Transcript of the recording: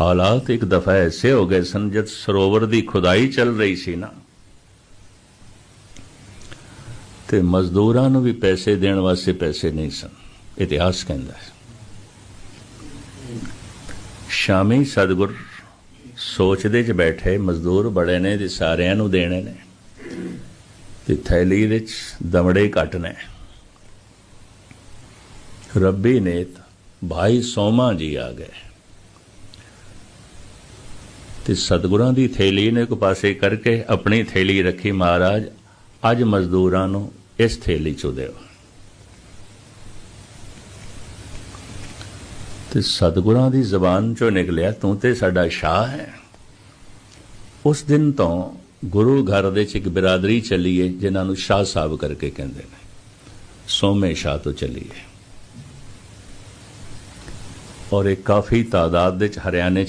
ਹਾਲਾਤ ਇੱਕ ਦਫਾ ਐਸੇ ਹੋ ਗਏ ਸਨ ਜਦ ਸਰੋਵਰ ਦੀ ਖੁਦਾਈ ਚੱਲ ਰਹੀ ਸੀ ਨਾ। ਤੇ ਮਜ਼ਦੂਰਾਂ ਨੂੰ ਵੀ ਪੈਸੇ ਦੇਣ ਵਾਸਤੇ ਪੈਸੇ ਨਹੀਂ ਸਨ। ਇਤਿਹਾਸ ਕਹਿੰਦਾ ਹੈ। ਸ਼ਾਮੀ ਸਤਗੁਰ ਸੋਚਦੇ ਚ ਬੈਠੇ, ਮਜ਼ਦੂਰ ਬੜੇ ਨੇ ਤੇ ਸਾਰਿਆਂ ਨੂੰ ਦੇਣੇ ਨੇ। ਤੇ ਥੈਲੀ ਵਿੱਚ ਦਮੜੇ ਘੱਟ ਨੇ ਰੱਬੀ ਨੇਤ ਭਾਈ ਸੋਮਾ ਜੀ ਆ ਗਏ। ਤੇ ਸਤਗੁਰਾਂ ਦੀ ਥੈਲੀ ਨੇ ਇੱਕ ਪਾਸੇ ਕਰਕੇ ਆਪਣੀ ਥੈਲੀ ਰੱਖੀ ਮਹਾਰਾਜ, ਅੱਜ ਮਜ਼ਦੂਰਾਂ ਨੂੰ ਇਸ ਥੈਲੀ ਚੋਂ ਦਿਓ ਤੇ ਸਤਗੁਰਾਂ ਦੀ ਜ਼ਬਾਨ ਚੋਂ ਨਿਕਲਿਆ, ਤੂੰ ਤੇ ਸਾਡਾ ਸ਼ਾਹ ਹੈ। ਉਸ ਦਿਨ ਤੋਂ ਗੁਰੂ ਘਰ ਦੇ ਚ ਇੱਕ ਬਰਾਦਰੀ ਚੱਲੀ ਹੈ ਜਿਨ੍ਹਾਂ ਨੂੰ ਸ਼ਾਹ ਸਾਹਿਬ ਕਰਕੇ ਕਹਿੰਦੇ ਨੇ। ਸੋਮੇ ਸ਼ਾਹ ਤੋਂ ਚੱਲੀ ਹੈ ਔਰ ਇਹ ਕਾਫੀ ਤਾਦਾਦ ਵਿੱਚ ਹਰਿਆਣੇ ਚ